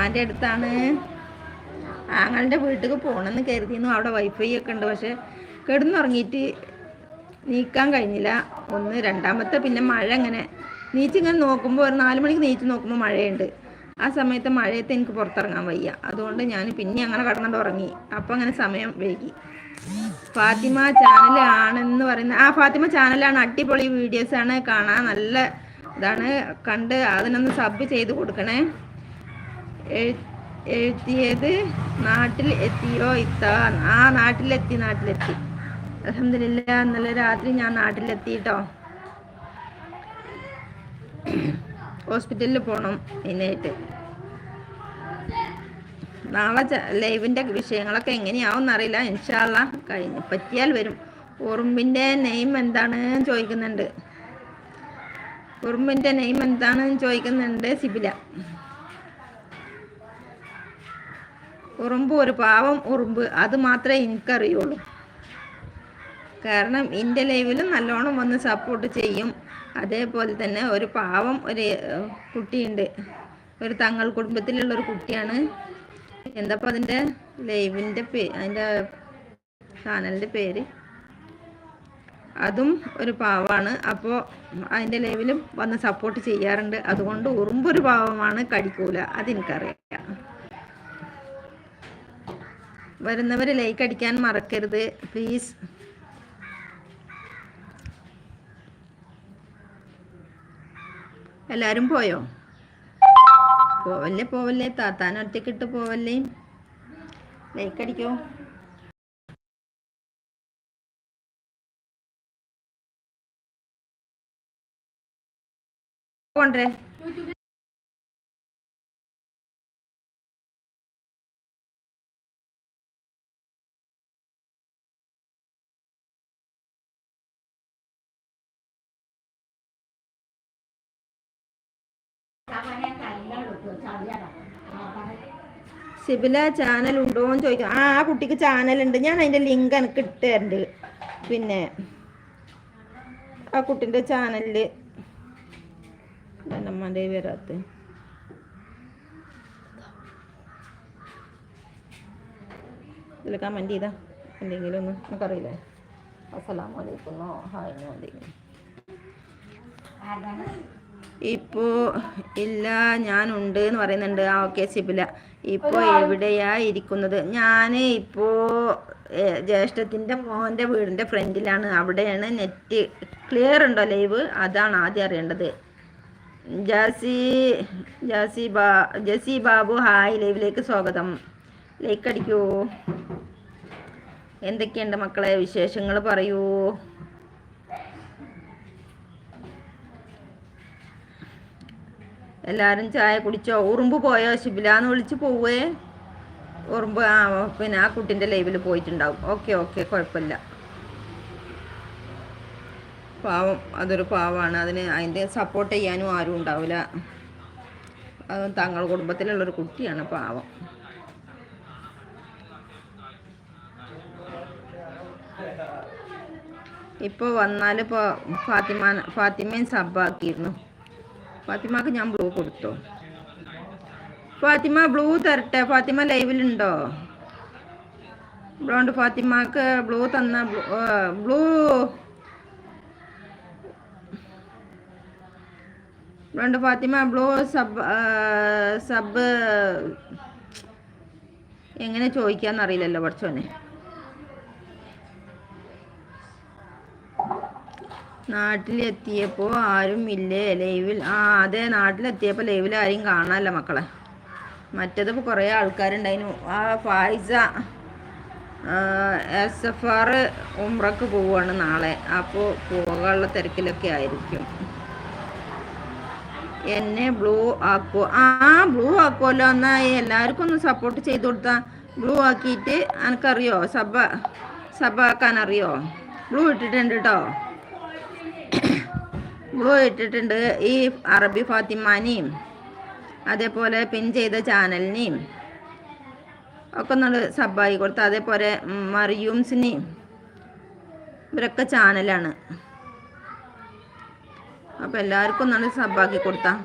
ഉമ്മാന്റെ അടുത്താണ്. ആങ്ങളുടെ വീട്ടിൽ പോകണമെന്ന് കരുതിയിരുന്നു അവിടെ വൈഫൈ ഒക്കെ ഉണ്ട്. പക്ഷെ കിടന്നുറങ്ങിയിട്ട് നീക്കാൻ കഴിഞ്ഞില്ല. ഒന്ന് രണ്ടാമത്തെ പിന്നെ മഴ ഇങ്ങനെ നീച്ചിങ്ങനെ നോക്കുമ്പോൾ ഒരു നാല് മണിക്ക് നീച്ച് നോക്കുമ്പോൾ മഴയുണ്ട്. ആ സമയത്ത് മഴയത്ത് എനിക്ക് പുറത്തിറങ്ങാൻ വയ്യ. അതുകൊണ്ട് ഞാൻ പിന്നെ അങ്ങനെ കടന്നിട്ട് ഉറങ്ങി. അപ്പം അങ്ങനെ സമയം വൈകി. ഫാത്തിമ ചാനലാണെന്ന് പറയുന്ന ആ ഫാത്തിമ ചാനലാണ്. അടിപൊളി വീഡിയോസാണ് കാണാൻ നല്ല ഇതാണ്. കണ്ട് അതിനൊന്ന് സബ് ചെയ്ത് കൊടുക്കണേ. എഴുതിയത് നാട്ടിൽ എത്തിയോ ഇത്താൻ ആ നാട്ടിലെത്തി നാട്ടിലെത്തി. അലഹമില്ല ഇന്നലെ രാത്രി ഞാൻ നാട്ടിലെത്തി കേട്ടോ ഹോസ്പിറ്റലിൽ പോണം മെയിനായിട്ട്. നാളെ ലൈവിന്റെ വിഷയങ്ങളൊക്കെ എങ്ങനെയാവും എന്നറിയില്ല ഇൻഷാല്ല കഴിഞ്ഞ് പറ്റിയാൽ വരും. ഉറുമ്പിന്റെ നെയിം എന്താണ് ചോദിക്കുന്നുണ്ട്. ഉറുമ്പിന്റെ നെയിം എന്താണ് ചോദിക്കുന്നുണ്ട് സിബില. ഉറുമ്പ് ഒരു പാവം ഉറുമ്പ്. അത് മാത്രമേ എനിക്കറിയുള്ളൂ. കാരണം എന്റെ ലൈവിലും നല്ലോണം വന്ന് സപ്പോർട്ട് ചെയ്യും. അതേപോലെ തന്നെ ഒരു പാവം ഒരു കുട്ടിയുണ്ട്. ഒരു തങ്ങൾ കുടുംബത്തിലുള്ള ഒരു കുട്ടിയാണ്. എന്താപ്പോൾ അതിന്റെ ലൈവിന്റെ പേ അതിന്റെ ചാനലിന്റെ പേര്? അതും ഒരു പാവമാണ് അപ്പോൾ അതിന്റെ ലൈവിലും വന്ന് സപ്പോർട്ട് ചെയ്യാറുണ്ട്. അതുകൊണ്ട് ഉറുമ്പൊരു പാവമാണ് കടിക്കൂല. അതെനിക്കറിയാം. വരുന്നവർ ലൈക്ക് അടിക്കാൻ മറക്കരുത്. പ്ലീസ് എല്ലാവരും പോയോ? പോവല്ലേ പോവല്ലേ. താത്താൻ ഒറ്റക്കിട്ട് പോവല്ലേ? ലൈക്ക് അടിക്കോ. കൊണ്ടേ സിബില ചാനൽ ഉണ്ടോ എന്ന് ചോദിക്കും ആ ആ കുട്ടിക്ക് ചാനലുണ്ട് ഞാൻ അതിന്റെ ലിങ്ക് എനിക്ക് ഇട്ടുണ്ട് പിന്നെ ആ കുട്ടിന്റെ ചാനലിൽ അമ്മന്റെ വരാത്ത. ഇതിൽ കമന്റ് ചെയ്താ? എന്തെങ്കിലും ഒന്ന് നമുക്കറിയില്ലേ അസ്സലാമു ഹായ് എന്തെങ്കിലും ഇപ്പോ ഇല്ല ഞാനുണ്ട് എന്ന് പറയുന്നുണ്ട്. ആ ഓക്കെ സിബില. ഇപ്പോ എവിടെയാ ഇരിക്കുന്നത്? ഞാൻ ഇപ്പോ ജ്യേഷ്ഠത്തിന്റെ ജ്യേഷ്ഠത്തിന്റെ മോന്റെ വീടിന്റെ ഫ്രണ്ടിലാണ്. അവിടെയാണ് നെറ്റ് ക്ലിയർ ഉണ്ടോ ലൈവ്? അതാണ് ആദ്യം അറിയേണ്ടത്. ജാസി ജാസി ബാ ജസി ബാബു ഹായ് ലൈവിലേക്ക് സ്വാഗതം. ലൈക്ക് അടിക്കൂ. എന്തൊക്കെയുണ്ട് മക്കളെ വിശേഷങ്ങൾ പറയൂ. എല്ലാവരും ചായ കുടിച്ചോ? ഉറുമ്പ് പോയോ? ശിബിലാന്ന് വിളിച്ച് പോവേ. ഉറുമ്പ് ആ പിന്നെ ആ കുട്ടിന്റെ ലൈവിൽ പോയിട്ടുണ്ടാവും. ഓക്കെ ഓക്കെ കുഴപ്പമില്ല. പാവം അതൊരു പാവമാണ് അതിന് അതിന്റെ സപ്പോർട്ട് ചെയ്യാനും ആരും ഉണ്ടാവില്ല. അത് തങ്ങൾ കുടുംബത്തിലുള്ളൊരു കുട്ടിയാണ് പാവം. ഇപ്പോൾ വന്നാൽ ഇപ്പോൾ ഫാത്തിമ ഫാത്തിമയും സബ്ബാക്കിയിരുന്നു. ഫാത്തിമക്ക് ഞാൻ ബ്ലൂ കൊടുത്തു? ഫാത്തിമ ബ്ലൂ തരട്ടെ? ഫാത്തിമ ലൈവിലുണ്ടോ ബ്ലോണ്ട് ഫാത്തിമക്ക് ബ്ലൂ തന്ന blue blonde Fatima blue sub sub എങ്ങനെ ചോദിക്കാന്നറിയില്ലല്ലോ പഠിച്ചോനെ നാട്ടിലെത്തിയപ്പോൾ ആരും ഇല്ലേ? ലൈവിൽ. ആ അതെ നാട്ടിലെത്തിയപ്പോൾ ലൈവിൽ ആരെയും കാണാനല്ല മക്കളെ. മറ്റേത് കുറേ ആൾക്കാരുണ്ടായിരുന്നു ആ ഫായിസ എസ് എഫ് ആർ ഉമ്രക്ക് പോവുകയാണ് നാളെ. അപ്പോൾ പോകാനുള്ള തിരക്കിലൊക്കെ ആയിരിക്കും. എന്നെ ബ്ലൂ ആക്കോ ആ ബ്ലൂ ആക്കുമല്ലോ എന്നാൽ എല്ലാവർക്കും ഒന്ന് സപ്പോർട്ട് ചെയ്ത് കൊടുത്താൽ ബ്ലൂ ആക്കിയിട്ട് എനിക്കറിയോ സബ സബ ആക്കാൻ അറിയോ ബ്ലൂ ഇട്ടിട്ടുണ്ട് കേട്ടോ ബ്ലൂ ഇട്ടിട്ടുണ്ട് ഈ അറബി ഫാത്തിമാനെയും അതേപോലെ പിൻ ചെയ്ത ചാനലിനെയും ഒക്കെ ഒന്ന് സബായി കൊടുത്ത് അതേപോലെ മറിയൂംസിനെയും ഇവരൊക്കെ ചാനലാണ്. അപ്പോൾ എല്ലാവർക്കും ഒന്നാണ് സബാക്കി കൊടുത്താൽ